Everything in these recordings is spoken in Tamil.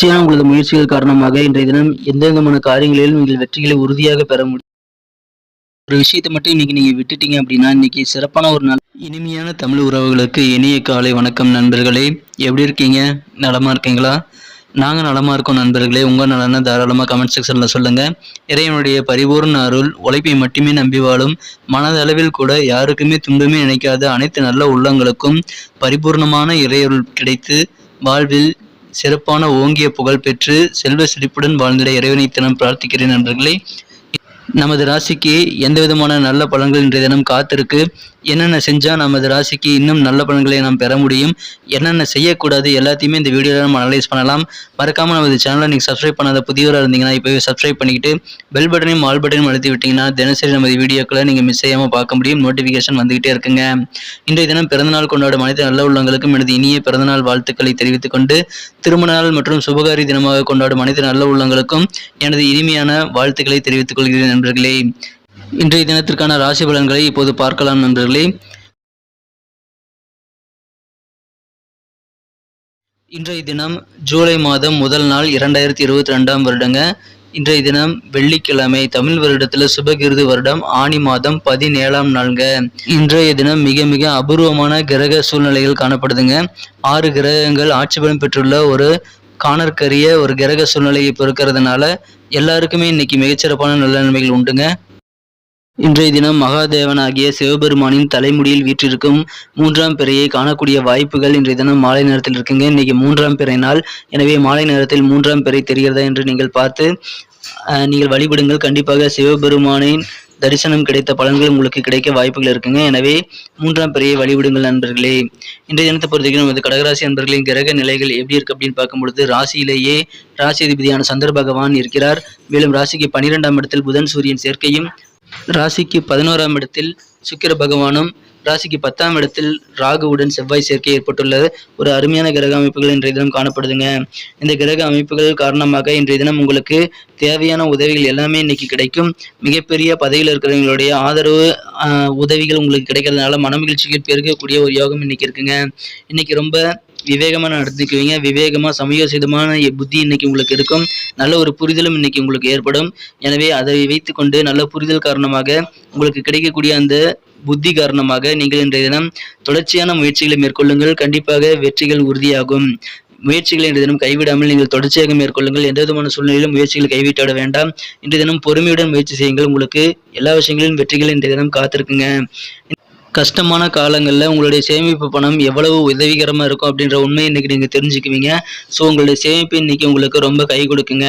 தொடர்ச்சியான உங்களது முயற்சிகள் காரணமாக இன்றைய தினம் எந்த விதமான காரியங்களிலும் நீங்கள் வெற்றிகளை உறுதியாக பெற முடியும். ஒரு விஷயத்தை மட்டும் இன்னைக்கு நீங்க விட்டுட்டீங்க அப்படின்னா இன்னைக்கு சிறப்பான ஒரு நாள். இனிமையான தமிழ் உறவுகளுக்கு இனிய காலை வணக்கம் நண்பர்களே. எப்படி இருக்கீங்க? நலமா இருக்கீங்களா? நாங்கள் நலமா இருக்கோம் நண்பர்களே. உங்க நலனை தாராளமாக கமெண்ட் செக்ஷனில் சொல்லுங்க. இறைவனுடைய பரிபூர்ண அருள் உழைப்பை மட்டுமே நம்பி வாழும் மனதளவில் கூட யாருக்குமே துன்பமே நினைக்காத அனைத்து நல்ல உள்ளங்களுக்கும் பரிபூர்ணமான இறையருள் கிடைத்து வாழ்வில் சிறப்பான ஓங்கிய புகழ் பெற்று செல்வ செழிப்புடன் வாழ்ந்திட இறைவனை தினம் பிரார்த்திக்கிறேன் நண்பர்களே. நமது ராசிக்கு எந்த விதமான நல்ல பலன்கள் இன்றைய தினம் காத்திருக்கு. என்னென்ன செஞ்சால் நமது ராசிக்கு இன்னும் நல்ல பலன்களை நாம் பெற முடியும்? என்னென்ன செய்யக்கூடாது? எல்லாத்தையுமே இந்த வீடியோவில் நம்ம அனலைஸ் பண்ணலாம். மறக்காமல் நமது சேனலை நீங்கள் சப்ஸ்கிரைப் பண்ணாத புதியவராக இருந்தீங்கன்னா இப்போவே சப்ஸ்கிரைப் பண்ணிக்கிட்டு பெல் பட்டனையும் ஆல் பட்டனையும் அழுத்தி விட்டீங்கன்னா தினசரி நமது வீடியோக்களை நீங்கள் மிஸ் செய்யாமல் பார்க்க முடியும். நோட்டிஃபிகேஷன் வந்துகிட்டே இருக்குங்க. இன்றைய தினம் பிறந்தநாள் கொண்டாடும் அனைத்து நல்ல உள்ளங்களுக்கும் எனது இனிய பிறந்தநாள் வாழ்த்துக்களை தெரிவித்துக் கொண்டு திருமண நாள் மற்றும் சுபகாரி தினமாக கொண்டாடும் அனைத்து நல்ல உள்ளங்களுக்கும் எனது இனிமையான வாழ்த்துக்களை தெரிவித்துக் கொள்கிறேன் நண்பர்களே. இன்றைய தினத்திற்கான ராசி பலன்களை இப்போது பார்க்கலாம் நண்பர்களே. இன்றைய தினம் ஜூலை மாதம் முதல் நாள் இரண்டாயிரத்தி இருபத்தி ரெண்டாம் வருடங்க. இன்றைய தினம் வெள்ளிக்கிழமை தமிழ் வருடத்தில் சுபகிருது வருடம் ஆணி மாதம் பதினேழாம் நாள்ங்க. இன்றைய தினம் மிக மிக அபூர்வமான கிரக சூழ்நிலைகள் காணப்படுதுங்க. ஆறு கிரகங்கள் ஆட்சி பலம் பெற்றுள்ள ஒரு காணற்கரிய ஒரு கிரக சூழ்நிலை இப்போ இருக்கிறதுனால எல்லாருக்குமே இன்னைக்கு மிகச்சிறப்பான நல்ல நன்மைகள் உண்டுங்க. இன்றைய தினம் மகாதேவனாகிய சிவபெருமானின் தலைமுடியில் வீற்றிருக்கும் மூன்றாம் பிறையை காணக்கூடிய வாய்ப்புகள் இன்றைய தினம் மாலை நேரத்தில் இருக்குங்க. இன்னைக்கு மூன்றாம் பிறை நாள். எனவே மாலை நேரத்தில் மூன்றாம் பிறை தெரிகிறதா என்று நீங்கள் பார்த்து நீங்கள் வழிபடுங்கள். கண்டிப்பாக சிவபெருமானின் தரிசனம் கிடைத்த பலன்கள் உங்களுக்கு கிடைக்க வாய்ப்புகள் இருக்குங்க. எனவே மூன்றாம் பிறையை வழிவிடுங்கள் நண்பர்களே. இன்றைய தினத்தை பொறுத்தவரைக்கும் நமது கடகராசி நண்பர்களின் கிரக நிலைகள் எப்படி இருக்கு அப்படின்னு பார்க்கும்பொழுது ராசியிலேயே ராசி அதிபதியான சந்திர பகவான் இருக்கிறார். மேலும் ராசிக்கு பன்னிரெண்டாம் இடத்தில் புதன் சூரியன் சேர்க்கையும் ராசிக்கு பதினோராம் இடத்தில் சுக்கிர பகவானும் ராசிக்கு பத்தாம் இடத்தில் ராகுவுடன் செவ்வாய் சேர்க்கை ஏற்பட்டுள்ளது. ஒரு அருமையான கிரக அமைப்புகள் இன்றைய தினம் காணப்படுதுங்க. இந்த கிரக அமைப்புகள் காரணமாக இன்றைய தினம் உங்களுக்கு தேவையான உதவிகள் எல்லாமே இன்னைக்கு கிடைக்கும். மிகப்பெரிய பதவியில் இருக்கிறவங்களுடைய ஆதரவு உதவிகள் உங்களுக்கு கிடைக்கிறதுனால மனமகிழ்ச்சிகள் பெருகக்கூடிய ஒரு யோகம் இன்னைக்கு இருக்குங்க. இன்னைக்கு ரொம்ப விவேகமாக நடந்துக்குவீங்க விவேகமாக சமயோசிதமான புத்தி இன்னைக்கு உங்களுக்கு இருக்கும் நல்ல ஒரு புரிதலும் இன்னைக்கு உங்களுக்கு ஏற்படும். எனவே அதை வைத்துக்கொண்டு நல்ல புரிதல் காரணமாக உங்களுக்கு கிடைக்கக்கூடிய அந்த புத்தி காரணமாக நீங்கள் இன்றைய தினம் தொடர்ச்சியான முயற்சிகளை மேற்கொள்ளுங்கள். கண்டிப்பாக வெற்றிகள் உறுதியாகும். முயற்சிகளை இன்றைய தினம் கைவிடாமல் நீங்கள் தொடர்ச்சியாக மேற்கொள்ளுங்கள். எந்த விதமான சூழ்நிலையிலும் முயற்சிகளை கைவிட்டு வேண்டாம். இன்றைய தினம் பொறுமையுடன் முயற்சி செய்யுங்கள். உங்களுக்கு எல்லா விஷயங்களிலும் வெற்றிகள் இன்றைய தினம் காத்திருக்குங்க. கஷ்டமான காலங்களில் உங்களுடைய சேமிப்பு பணம் எவ்வளவு உதவிகரமாக இருக்கும் அப்படின்ற உண்மையை இன்னைக்கு நீங்கள் தெரிஞ்சுக்குவீங்க. ஸோ உங்களுடைய சேமிப்பு இன்னைக்கு உங்களுக்கு ரொம்ப கை கொடுக்குங்க.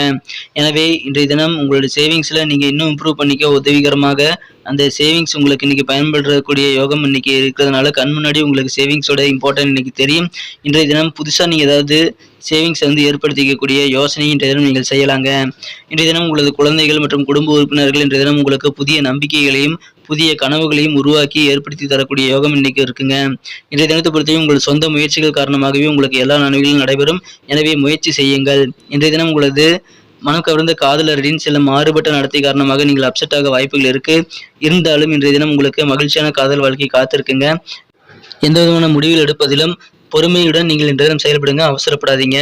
எனவே இன்றைய தினம் உங்களுடைய சேவிங்ஸில் நீங்கள் இன்னும் இம்ப்ரூவ் பண்ணிக்க உதவிகரமாக அந்த சேவிங்ஸ் உங்களுக்கு இன்னைக்கு பயன்படுத்தக்கூடிய யோகம் இன்னைக்கு இருக்கிறதுனால கண் முன்னாடி உங்களுக்கு சேவிங்ஸோட இம்பார்ட்டன்ட் இன்னைக்கு தெரியும். இன்றைய தினம் புதுசாக நீங்கள் ஏதாவது சேவிங்ஸ் வந்து ஏற்படுத்திக்கக்கூடிய யோசனை இன்றைய தினம் நீங்கள் செய்யலாங்க. இன்றைய தினம் உங்களது குழந்தைகள் மற்றும் குடும்ப உறுப்பினர்கள் இன்றைய தினம் உங்களுக்கு புதிய நம்பிக்கைகளையும் புதிய கனவுகளையும் உருவாக்கி ஏற்படுத்தி தரக்கூடிய யோகம் இன்னைக்கு இருக்குங்க. இன்றைய தினத்தை பொறுத்தவரை உங்கள் சொந்த முயற்சிகள் காரணமாகவே உங்களுக்கு எல்லா நன்மைகளும் நடைபெறும். எனவே முயற்சி செய்யுங்கள். இன்றைய தினம் உங்களது மனம் கவர்ந்த காதலரின் சில மாறுபட்ட நடத்தை காரணமாக நீங்கள் அப்செட் ஆக வாய்ப்புகள் இருக்கு. இருந்தாலும் இன்றைய தினம் உங்களுக்கு மகிழ்ச்சியான காதல் வாழ்க்கை காத்திருக்குங்க. எந்த விதமான முடிவுகள் எடுப்பதிலும் பொறுமையுடன் நீங்கள் இன்றைய செயல்படுங்க அவசரப்படாதீங்க.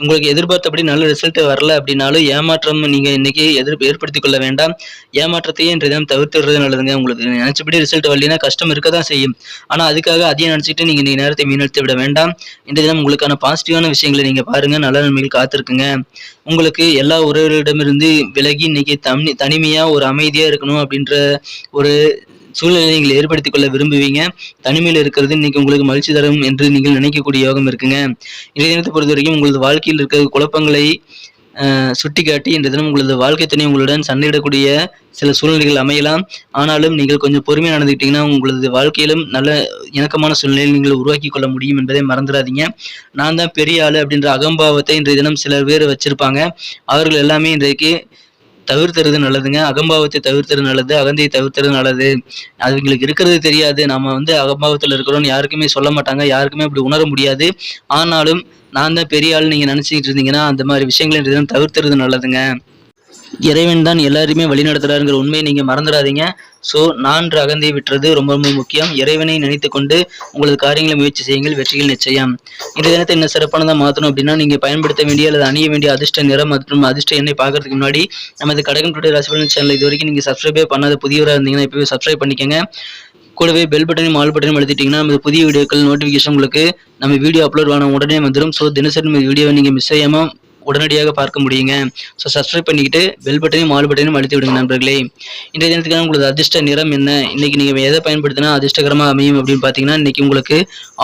உங்களுக்கு எதிர்பார்த்தபடி நல்ல ரிசல்ட் வரல அப்படின்னாலும் ஏமாற்றம் நீங்கள் இன்னைக்கு எதிர் ஏற்படுத்திக் கொள்ள வேண்டாம். ஏமாற்றத்தையே இன்றைய தினம் தவிர்த்துடுறது நல்லதுங்க. உங்களுக்கு நினச்சபடி ரிசல்ட் வரலைன்னா கஷ்டம் இருக்க தான் செய்யும். ஆனால் அதுக்காக அதையும் நினச்சிட்டு நீங்கள் நீங்கள் நேரத்தை வீணடித்து விட வேண்டாம். இன்றைய தினம் உங்களுக்கான பாசிட்டிவான விஷயங்களை நீங்கள் பாருங்கள் நல்ல நன்மைகள் காத்திருக்குங்க. உங்களுக்கு எல்லா உறவுகளிடமிருந்து விலகி இன்னைக்கு தனி தனிமையாக ஒரு அமைதியாக இருக்கணும் அப்படின்ற ஒரு சூழ்நிலையை நீங்கள் ஏற்படுத்திக் கொள்ள விரும்புவீங்க. தனிமையில் இருக்கிறது இன்னைக்கு உங்களுக்கு மகிழ்ச்சி தரும் என்று நீங்கள் நினைக்கக்கூடிய யோகம் இருக்குங்க. இன்றைய தினத்தை பொறுத்த வரைக்கும் உங்களது வாழ்க்கையில் இருக்கிற குழப்பங்களை சுட்டிக்காட்டி இந்த தினம் உங்களது வாழ்க்கை துணை உங்களுடன் சண்டையிடக்கூடிய சில சூழ்நிலைகள் அமையலாம். ஆனாலும் நீங்கள் கொஞ்சம் பொறுமையாக நடந்துக்கிட்டீங்கன்னா உங்களது வாழ்க்கையிலும் நல்ல இணக்கமான சூழ்நிலையில் நீங்கள் உருவாக்கி கொள்ள முடியும் என்பதை மறந்துடாதீங்க. நான் தான் பெரிய ஆளு அப்படின்ற அகம்பாவத்தை இன்றைய தினம் சிலர் பேர் வச்சிருப்பாங்க. அவர்கள் எல்லாமே இன்றைக்கு தவிர்த்துறது நல்லதுங்க. அகம்பாவத்தை தவிர்த்துறது நல்லது அகந்தையை தவிர்த்துறது நல்லது. அவங்களுக்கு இருக்கிறது தெரியாது. நம்ம வந்து அகம்பாவத்தில் இருக்கிறோம்னு யாருக்குமே சொல்ல மாட்டாங்க. யாருக்குமே அப்படி உணர முடியாது. ஆனாலும் நான் தான் பெரிய ஆள் நீங்கள் நினச்சிக்கிட்டு இருந்தீங்கன்னா அந்த மாதிரி விஷயங்களை தவிர்த்துறது நல்லதுங்க. இறைவன் தான் எல்லாருமே வழிநடத்துறாருங்கிற உண்மையை நீங்க மறந்துடாதீங்க. ஸோ நான்கு அகந்தை விட்டுறது ரொம்ப ரொம்ப முக்கியம். இறைவனை நினைத்து கொண்டு உங்களது காரியங்களை முயற்சி செய்யுங்கள் வெற்றிகள் நிச்சயம். இந்த தினத்தை என்ன சிறப்பானதாக மாற்றணும் அப்படின்னா நீங்க பயன்படுத்த வேண்டிய அல்லது அணிய வேண்டிய அதிர்ஷ்ட நிறம் மற்றும் அதிர்ஷ்ட எண்ணை பார்க்கறதுக்கு முன்னாடி நமது கடகம் டுடே ராசிபலன் சேனல் இது வரைக்கும் நீங்க சப்ஸ்கிரைபே பண்ணாத புதியவராக இருந்தீங்கன்னா இப்பவே சப்ஸ்கிரைப் பண்ணிக்கங்க. கூடவே பெல் பட்டனையும் ஆல் பட்டனையும் அழுத்திட்டீங்கன்னா நமது புதிய வீடியோக்கள் நோட்டிஃபிகேஷன் உங்களுக்கு நம்ம வீடியோ அப்லோட் ஆன உடனே வந்துடும் ஸோ தினசரி வீடியோவை நீங்கள் மிஸ் செய்யாமல் உடனடியாக பார்க்க முடியுங்க. ஸோ சப்ஸ்கிரைப் பண்ணிக்கிட்டு பெல் பட்டனையும் ஆல் பட்டனையும் அழுத்தி விடுங்க நண்பர்களே. இன்றைய தினத்துக்கான உங்களுக்கு அதிர்ஷ்ட நிறம் என்ன? இன்னைக்கு நீங்கள் எதை பயன்படுத்தினா அதிர்ஷ்டகரமாக அமையும் அப்படின்னு பார்த்தீங்கன்னா இன்றைக்கி உங்களுக்கு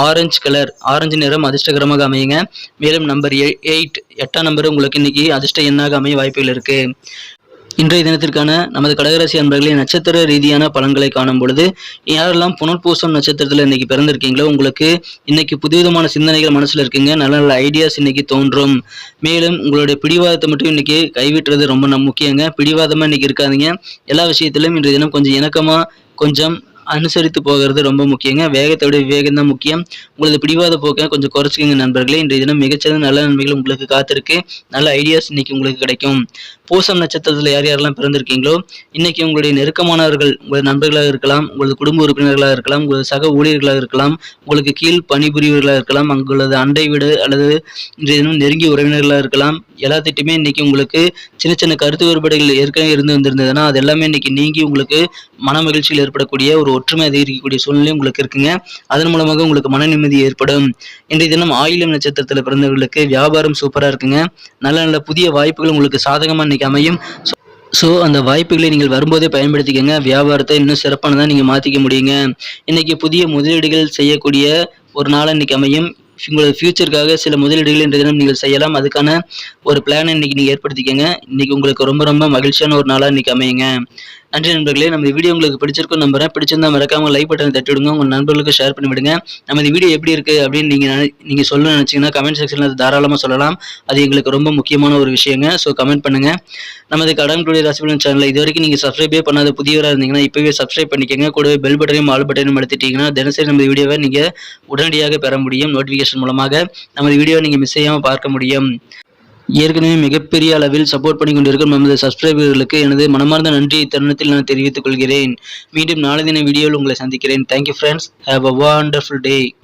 ஆரஞ்சு கலர் ஆரஞ்சு நிறம் அதிர்ஷ்டகரமாக அமையுங்க. மேலும் நம்பர் எயிட் எட்டாம் நம்பர் உங்களுக்கு இன்னைக்கு அதிர்ஷ்ட எண்ணாக அமைய வாய்ப்புகள் இருக்குது இன்றைய தினத்திற்கான நமது கடகராசி அன்பர்களின் நட்சத்திர ரீதியான பலன்களை காணும் பொழுது யாரெல்லாம் புனர்பூசம் நட்சத்திரத்தில் இன்னைக்கு பிறந்திருக்கீங்களோ உங்களுக்கு இன்னைக்கு புதுவிதமான சிந்தனைகள் மனசில் இருக்குங்க. நல்ல நல்ல ஐடியாஸ் இன்னைக்கு தோன்றும். மேலும் உங்களுடைய பிடிவாதத்தை மட்டும் இன்னைக்கு கைவிட்டுறது ரொம்ப நம் முக்கியங்க. பிடிவாதமாக இன்னைக்கு இருக்காதீங்க. எல்லா விஷயத்திலும் இன்றைய தினம் கொஞ்சம் இணக்கமாக கொஞ்சம் அனுசரித்து போகிறது ரொம்ப முக்கியங்க. வேகத்தை விட விவேகம் தான் முக்கியம். உங்களது பிடிவாத போக்கை கொஞ்சம் குறைச்சிக்கங்க நண்பர்களே. இன்றைய தினம் மிகச்சிறந்த நல்ல நன்மைகள் உங்களுக்கு காத்திருக்கு. நல்ல ஐடியாஸ் இன்னைக்கு உங்களுக்கு கிடைக்கும். பூசம் நட்சத்திரத்தில் யார் யாரெல்லாம் பிறந்திருக்கீங்களோ இன்னைக்கு உங்களுடைய நெருக்கமானவர்கள் உங்களது நண்பர்களாக இருக்கலாம் உங்களது குடும்ப உறுப்பினர்களாக இருக்கலாம் உங்களது சக ஊழியர்களாக இருக்கலாம் உங்களுக்கு கீழ் பணிபுரியவர்களாக இருக்கலாம் உங்களது அண்டை வீடு அல்லது இன்றைய தினம் நெருங்கிய உறவினர்களாக இருக்கலாம். எல்லாத்திட்டுமே இன்னைக்கு உங்களுக்கு சின்ன சின்ன கருத்து வேறுபாடுகள் ஏற்கனவே இருந்து வந்திருந்ததுன்னா அது எல்லாமே இன்னைக்கு நீங்கி உங்களுக்கு மன மகிழ்ச்சியில் ஏற்படக்கூடிய ஒரு ஒற்றுமை அதிகரிக்கக்கூடிய சூழ்நிலை உங்களுக்கு இருக்குங்க. அதன் மூலமாக உங்களுக்கு மன நிம்மதி ஏற்படும். இன்றைய தினம் ஆயிலம் நட்சத்திரத்தில் பிறந்தவர்களுக்கு வியாபாரம் சூப்பராக இருக்குங்க. நல்ல நல்ல புதிய வாய்ப்புகள் உங்களுக்கு சாதகமாக இன்னைக்கு அமையும். ஸோ அந்த வாய்ப்புகளை நீங்கள் வரும்போதே பயன்படுத்திக்கங்க. வியாபாரத்தை இன்னும் சிறப்பானதாக நீங்கள் மாற்றிக்க முடியுங்க. இன்னைக்கு புதிய முதலீடுகள் செய்யக்கூடிய ஒரு நாள் இன்னைக்கு அமையும். உங்களோட ஃபியூச்சருக்காக சில முதலீடுகள் இன்றைய தினம் நீங்கள் செய்யலாம். அதுக்கான ஒரு பிளானை இன்னைக்கு நீங்கள் ஏற்படுத்திக்கங்க. இன்னைக்கு உங்களுக்கு ரொம்ப ரொம்ப மகிழ்ச்சியான ஒரு நாளாக இன்றைக்கி அமையுங்க. நன்றி நண்பர்களே நம்ம வீடியோ உங்களுக்கு பிடிச்சிருக்கும் நம்புறேன். பிடிச்சிருந்தா மறக்காம லைக் பட்டனை தட்டி விடுங்க உங்க நண்பர்களுக்கு ஷேர் பண்ணி விடுங்க நம்ம இந்த வீடியோ எப்படி இருக்கு அப்படின்னு நீங்க நீங்கள் நீங்க சொல்ல நினைச்சீங்கன்னா கமெண்ட் செக்ஷன்ல அது தாராளமா சொல்லலாம். அது எங்களுக்கு ரொம்ப முக்கியமான ஒரு விஷயங்க. ஸோ கமெண்ட் பண்ணுங்க. நமது கடன் டுடே ராசிபலன் சேனல் இது வரைக்கும் நீங்க சப்ஸ்கிரைபே பண்ணாத புதியவராக இருந்தீங்கன்னா இப்பவே சப்ஸ்கிரைப் பண்ணிக்கங்க. கூடவே பெல் பட்டனையும் ஆல் பட்டனையும் அழுத்திட்டீங்கன்னா தினசரி நம்ம வீடியோவை நீங்க உடனடியாக பெற முடியும். நோட்டிஃபிகேஷன் மூலமாக நமது வீடியோவை நீங்க மிஸ் செய்யாம பார்க்க முடியும். ஏற்கனவே மிகப்பெரிய அளவில் சப்போர்ட் பண்ணி கொண்டிருக்கும் நமது சப்ஸ்கிரைபர்களுக்கு எனது மனமார்ந்த நன்றி தருணத்தில் நான் தெரிவித்துக் கொள்கிறேன். மீண்டும் நாளை தின வீடியோவில் உங்களை சந்திக்கிறேன். Thank you friends have a wonderful day